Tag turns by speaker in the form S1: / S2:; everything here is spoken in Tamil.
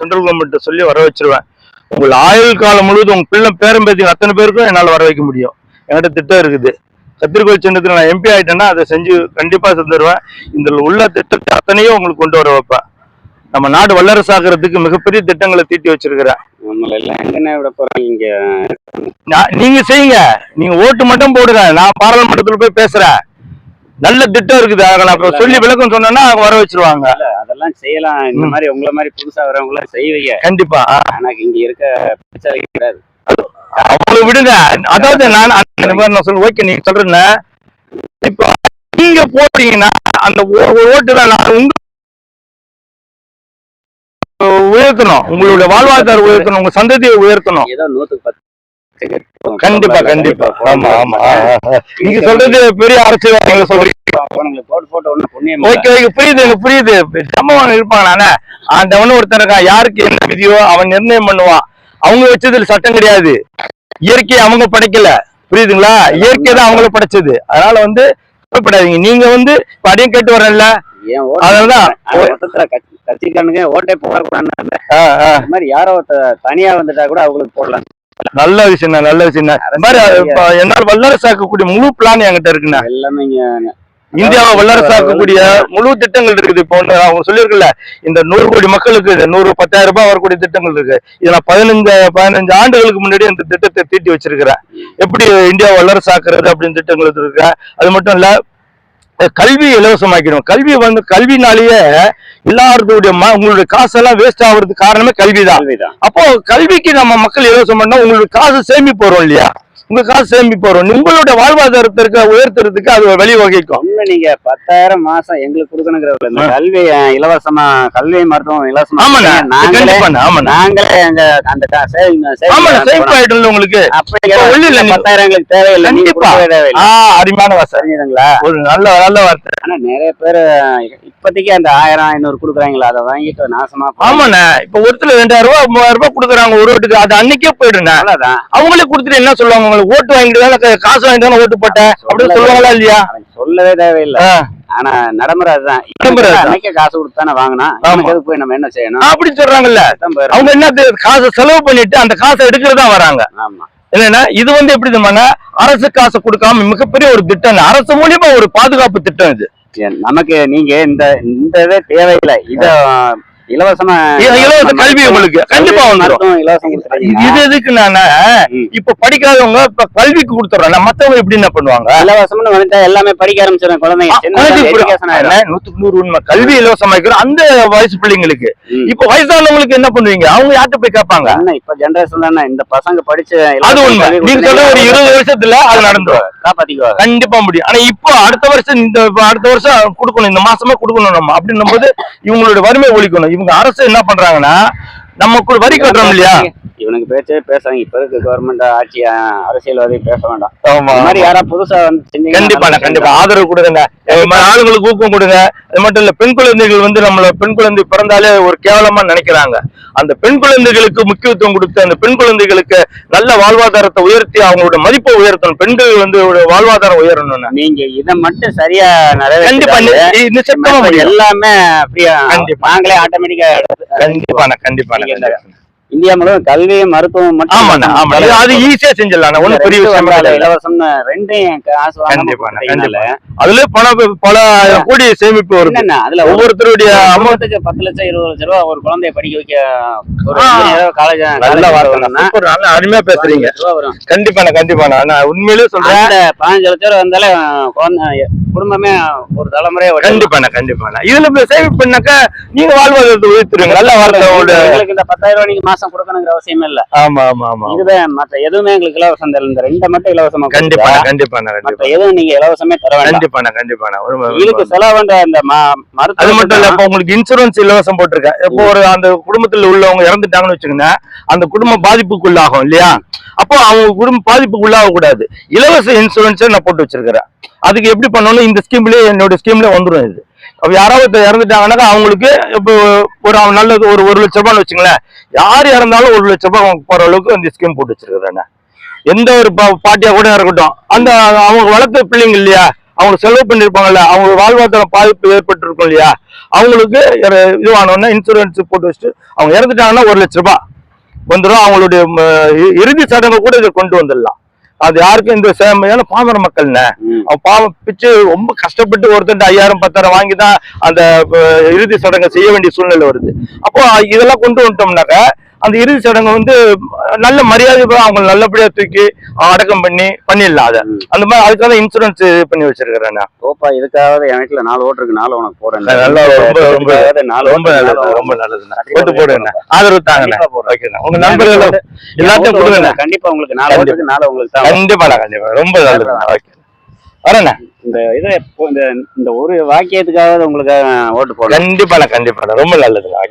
S1: சென்ட்ரல் கவர்மெண்ட் சொல்லி வர வச்சிருவேன். உங்கள் ஆயுள் காலம் முழுவதும் உங்க பிள்ளை பேரம்பேத்தி அத்தனை பேருக்கும் என்னால் வர வைக்க முடியும். என்கிட்ட திட்டம் இருக்குது. கத்திரிக்கோள் சின்னத்தில் நான் எம்பி ஆயிட்டேன்னா அதை செஞ்சு கண்டிப்பா தந்துடுவேன் இந்த உள்ள திட்டத்தை அத்தனையும் உங்களுக்கு கொண்டு வர வைப்பேன். நம்ம நாடு வல்லரசாகிறதுக்கு மிகப்பெரிய திட்டங்களை தீட்டி வச்சிருக்கிறேன்.
S2: நம்மள எல்லாம் எங்கண்ணே விட போறாங்க இங்க?
S1: நான் நீங்க செய்யுங்க. நீங்க ஓட்டு மட்டும் போடுங்க. நான் பாராளுமன்றத்துல போய் பேசுறேன். நல்ல திட்டம் இருக்குது. அதை நான் சொல்லி விளக்கம் சொன்னேன்னா வர வச்சிருவாங்க.
S2: அதெல்லாம் செய்யலாம். இந்த மாதிரி உங்களை மாதிரி புதுசா வரவங்க எல்லாம் செய்வீங்க.
S1: கண்டிப்பா.
S2: ஆனா இங்க இருக்க பிரச்சனை கிடையாது
S1: அவங்களை விடுங்க. அதாவது நான் அந்த மாதிரி நான் சொல்ல ஓகே நீங்க சொல்றேன்னு. இப்போ நீங்க போட்டீங்கன்னா அந்த ஒரு ஓட்டு தான் நான் உங்க உயர்த்தணும். உங்களுடைய வாழ்வாதாரம் உயர்த்தணும். உங்க சந்ததியை உயர்த்தணும்.
S2: ஏதோ நூத்துக்கு பத்து
S1: கண்டிப்பா கண்டிப்பா. ஆமா ஆமா. நீங்க சொல்றது பெரிய அரசியல் சொல்றீங்க.
S2: அவனுங்களுக்கு போட்டு போட்டு ஒண்ணு புண்ணியம்
S1: ஓகே ஓகே. புரியுது எனக்கு புரியுது. சம்பவம் இருப்பாங்க நானே ஆண்டவன் ஒருத்தன் இருக்கான். யாருக்கு என்ன விதியோ அவன் நிர்ணயம் பண்ணுவான். அவங்க வச்சதுல சட்டம் கிடையாது. இயற்கை அவங்க படைக்கல. புரியுதுங்களா? இயற்கை தான் அவங்கள படைச்சது. அதனால வந்து கவலைப்படாதீங்க. நீங்க வந்து அதையும் கேட்டு
S2: ஓட்டு
S1: அதனாலதான்
S2: அந்த ஓட்டே போடக்கூடாது மாதிரி யாரோ தனியா வந்துட்டா கூட அவங்களுக்கு போடலாம்.
S1: நல்ல விஷயம் நல்ல விஷயம் என்னால் வல்லரசாக்கக்கூடிய முழு பிளான் என்கிட்ட இருக்குண்ணா.
S2: எல்லாமே
S1: இந்தியாவை வல்லரசாக்கக்கூடிய முழு திட்டங்கள் இருக்குது. இப்போ ஒண்ணு அவங்க சொல்லியிருக்கல இந்த நூறு கோடி மக்களுக்கு நூறு பத்தாயிரம் ரூபாய் வரக்கூடிய திட்டங்கள் இருக்கு. இது நான் பதினஞ்சு பதினஞ்சு ஆண்டுகளுக்கு முன்னாடி இந்த திட்டத்தை தீட்டி வச்சிருக்கிறேன். எப்படி இந்தியா வல்லரசாக்குறது அப்படின்னு திட்டங்கள் இருக்கு அது மட்டும் இல்ல கல்வி இலவசமாக்கிடும் கல்வி வந்து கல்வினாலேயே எல்லாருடைய உங்களுடைய காசெல்லாம் வேஸ்ட் ஆகுறதுக்கு காரணமே கல்விதான்.
S2: கேள்விதான்
S1: அப்போ கல்விக்கு நம்ம மக்கள் இலவசம் பண்ணா உங்களுக்கு காசு சேமிப்பு வரும் இல்லையா? உங்க காசு சேமிப்பு வரும். உங்களுடைய வாழ்வாதாரத்திற்கு உயர்த்துறதுக்கு அது வழிவகைக்கும்.
S2: ஒண்ணு நீங்க பத்தாயிரம் மாசம் எங்களுக்கு கொடுக்கணுங்கிற கல்வி இலவசமா கல்வி மருத்துவம் இலவசமா நாங்களே நாங்களே எங்க அந்த போனோம்.
S1: ஆயிடும்ல உங்களுக்கு. இல்ல,
S2: பத்தாயிரம் எங்களுக்கு தேவையில்லை.
S1: கண்டிப்பா. அருமையான
S2: தெரிஞ்சுதுங்களா
S1: ஒரு நல்ல நல்ல வார்த்தை.
S2: ஆனா நிறைய பேர் இப்போதைக்கு அந்த ஆயிரம் ஐநூறு கொடுக்குறாங்களா அதை வாங்கிட்டு நாசமா.
S1: ஆமாண்ணா. இப்ப ஒருத்தர் ரெண்டாயிரம் ரூபாய் மூவாயிரம் ரூபாய் கொடுக்குறாங்க ஒரு ஓட்டுக்கு அது அன்னைக்கே
S2: அவ்வளவுதான்.
S1: அவங்களே கொடுத்துட்டு என்ன சொல்லுவாங்க உங்களுக்கு ஓட்டு வாங்கிட்டு காசு வாங்கிட்டு தானே ஓட்டு போட்டேன்? அப்படின்னு சொல்லுவாங்களா இல்லையா?
S2: சொல்லவே தேவையில்லை. ஆனா நடைமுறை அதுதான். அன்னைக்கே காசு கொடுத்து தானே வாங்கினா போய் நம்ம என்ன செய்யணும்?
S1: அப்படி சொல்றாங்கல்ல. அவங்க என்ன தெ- காசை செலவு பண்ணிட்டு அந்த காசை எடுக்கிறதா வராங்க.
S2: ஆமா.
S1: என்னன்னா இது வந்து எப்படி தெரியுமாண்ணா அரசு காசு கொடுக்காம மிகப்பெரிய ஒரு திட்டம் அரசு மூலியமா ஒரு பாதுகாப்பு திட்டம் இது.
S2: நமக்கு நீங்க இந்த இந்த இதே தேவையில்லை. இத இலவசமா
S1: இலவச கல்வி உங்களுக்கு கண்டிப்பா
S2: இலவசம்
S1: இது எதுக்கு நானே. இப்ப படிக்காதவங்க இப்ப கல்விக்கு கொடுத்துறோம் மத்தவங்க எப்படி என்ன பண்ணுவாங்க?
S2: இலவசம்னு வந்துட்டா எல்லாமே படிக்க ஆரம்பிச்சிடும் குழந்தைங்க.
S1: நூத்துக்கு நூறு உண்மை. கல்வி இலவசமாக்கிறோம் அந்த வயசு பிள்ளைங்களுக்கு. இப்ப வயசானவங்களுக்கு என்ன பண்ணுவீங்க? அவங்க யார்கிட்ட போய் கேட்பாங்க?
S2: இப்ப ஜெனரேஷன் தானே இந்த பசங்க படிச்சு
S1: அது உண்மை. நீங்க சொல்ற ஒரு இருபது வருஷத்துல அது நடந்துரும்.
S2: காப்பாத்திக்குவாங்க
S1: கண்டிப்பா முடியும். ஆனா இப்போ அடுத்த வருஷம் இந்த அடுத்த வருஷம் கொடுக்கணும் இந்த மாசமே கொடுக்கணும் நம்ம. அப்படின்னும் போது இவங்களோட வறுமை ஒழிக்கணும். இவங்க அரசு என்ன பண்றாங்கன்னா நமக்கு வரி கட்டுறோம் இல்லையா?
S2: இவனுக்கு பேச்சே பேசுறாங்க இப்ப இருக்க கவர்மெண்ட் ஆட்சி அரசியல்வாதி பேச வேண்டாம். இந்த மாதிரி யாரா புதுசா வந்து
S1: கண்டிப்பா கண்டிப்பா. ஆதரவு கொடுங்க. ஆளுங்களுக்கு ஊக்கம் கொடுங்க. அது மட்டும் இல்ல பெண் குழந்தைகள் வந்து நம்மள பெண் குழந்தை பிறந்தாலே ஒரு கேவலமா நினைக்கிறாங்க. அந்த பெண் குழந்தைகளுக்கு முக்கியத்துவம் கொடுத்து அந்த பெண் குழந்தைகளுக்கு நல்ல வாழ்வாதாரத்தை உயர்த்தி அவங்களோட மதிப்பை உயர்த்தணும். பெண்கள் வந்து வாழ்வாதாரம் உயரணும்னு.
S2: நீங்க இத மட்டும் சரியா நிறைவேற்றி எல்லாமே. நாங்களே ஆட்டோமேட்டிக்கா
S1: கண்டிப்பாண்ணா கண்டிப்பாண்ணா
S2: நீங்க இந்த-
S1: கண்டிப்பா.
S2: இந்தியா முழுவதும் கல்வி மருத்துவம் மட்டும்
S1: அது ஈஸியா செஞ்சிடலாம் ஒண்ணு பெரிய.
S2: இலவசம்னு ரெண்டையும் காசு கொடுத்தீங்கனால,
S1: அதுல பணம் பல கோடி சேமிப்பு
S2: என்னண்ணா அதுல
S1: ஒவ்வொருத்தருடைய அமௌண்ட்
S2: அமௌண்ட்டுக்கு பத்து லட்சம் இருபது லட்சம் ரூபா ஒரு குழந்தைய படிக்க வைக்க. காலேஜ்
S1: நல்ல நல்ல அருமையா பேசுறீங்க.
S2: வரும்.
S1: கண்டிப்பாண்ணா கண்டிப்பாண்ணா. நான் உண்மையிலேயே சொல்றேன்.
S2: பதினஞ்சு லட்சம் ரூபா வந்தாலே குழந்தை குடும்பமே ஒரு தலைமுறையா.
S1: கண்டிப்பாண்ணா கண்டிப்பாண்ணா. இதுல சேவ் பண்ணாக்கா நீங்க வாழ்வாதாரத்தை உயர்த்துருங்க நல்ல உங்களோட
S2: எங்களுக்கு இந்த பத்தாயிரம் ரூபாய் நீங்க மாசம் கொடுக்கணுங்கிற அவசியம் இல்ல.
S1: ஆமா ஆமா ஆமா
S2: இதுவே மத்த எதுவுமே எங்களுக்கு இலவசம் தரல. இந்த ரெண்டை மட்டும் இலவசமா
S1: கண்டிப்பா கண்டிப்பா
S2: எதுவும் நீங்க இலவசமே தர வேண்டாம்
S1: கண்டிப்பாண்ணா கண்டிப்பாண்ணா
S2: இதுக்கு செலவு பண்ற இந்த ம- மருத்துவ
S1: அது மட்டும் இல்ல இப்ப உங்களுக்கு இன்சூரன்ஸ் இலவசம் போட்டிருக்கேன் இப்போ ஒரு அந்த குடும்பத்துல உள்ளவங்க இறந்துட்டாங்கன்னு வச்சுக்கோங்க அந்த குடும்பம் பாதிப்புக்குள்ளாகும் இல்லையா? அப்போ அவங்க குடும்பம் பாதிப்புக்குள்ளாக கூடாது. இலவச இன்சூரன்ஸை நான் போட்டு வச்சிருக்கிறேன். அதுக்கு எப்படி பண்ணணும்? இந்த ஸ்கீம்லயே என்னோட ஸ்கீம்ல வந்துடும் இது. அப்ப யாராவது ஒருத்தர் இறந்துட்டாங்கன்னாக்கா அவங்களுக்கு இப்போ ஒரு நல்லது ஒரு ஒரு லட்ச ரூபான்னு வச்சுங்களேன் யார் இறந்தாலும் ஒரு லட்ச ரூபாய் போற அளவுக்கு இந்த ஸ்கீம் போட்டு வச்சிருக்கிறேன். எந்த ஒரு பாட்டியா கூட இருக்கட்டும். அந்த அவங்க வளர்த்த பிள்ளைங்க இல்லையா? அவங்க செலவு பண்ணிருப்பாங்கல்ல அவங்க வாழ்வாதாரம் பாதிப்பு ஏற்பட்டிருக்கும் இல்லையா? அவங்களுக்கு இதுவானோன்னா இன்சூரன்ஸ் போட்டு வச்சுட்டு அவங்க இறந்துட்டாங்கன்னா ஒரு லட்ச ரூபாய். வந்துடும் அவங்களுடைய இறுதி சடங்கு கூட இதை கொண்டு வந்துடலாம். அது யாருக்கும் இந்த சேமையான பாமர மக்கள்னே. அவன் பாவம் பிச்சு ரொம்ப கஷ்டப்பட்டு ஒருத்தன் ஐயாயிரம் பத்தாயிரம் வாங்கி தான் அந்த இறுதி சடங்கை செய்ய வேண்டிய சூழ்நிலை வருது. அப்போ இதெல்லாம் கொண்டு வந்துட்டோம்னாக்க அந்த இறுதி சடங்கு வந்து நல்ல மரியாதை அவங்க நல்லபடியா தூக்கி அடக்கம் பண்ணி பண்ணிடலாம் அதை. அந்த மாதிரி அதுக்காக இன்சூரன்ஸ் பண்ணி வச்சிருக்கிறேன்.
S2: ஓப்பா இதுக்காக என் வீட்டுல நாலு ஓட்டு இருக்கு நாலு உனக்கு போடுறேன்.
S1: நல்லா ரொம்ப ரொம்ப ரொம்ப நல்லது
S2: நாலு
S1: ரொம்ப நல்லதுண்ணா
S2: கண்டிப்பா
S1: ஓட்டு போடுங்கண்ணா ஆதரவு தாங்கண்ணா
S2: கண்டிப்பா.
S1: ஓகேண்ணா. உங்க நண்பர்கள் எல்லாத்தையும் கொடுங்கண்ணா.
S2: கண்டிப்பா உங்களுக்கு நாலு ஓட்டு நாலு உங்களுக்கு தான்.
S1: கண்டிப்பாண்ணா கண்டிப்பா. ரொம்ப நல்லதுண்ணா ஓகே. வரேண்ணா.
S2: இந்த இதை இந்த இந்த ஒரு வாக்கியத்துக்காக உங்களுக்கு ஓட்டு போடுறேன்.
S1: கண்டிப்பாண்ணா கண்டிப்பாண்ணா ரொம்ப நல்லதுண்ணா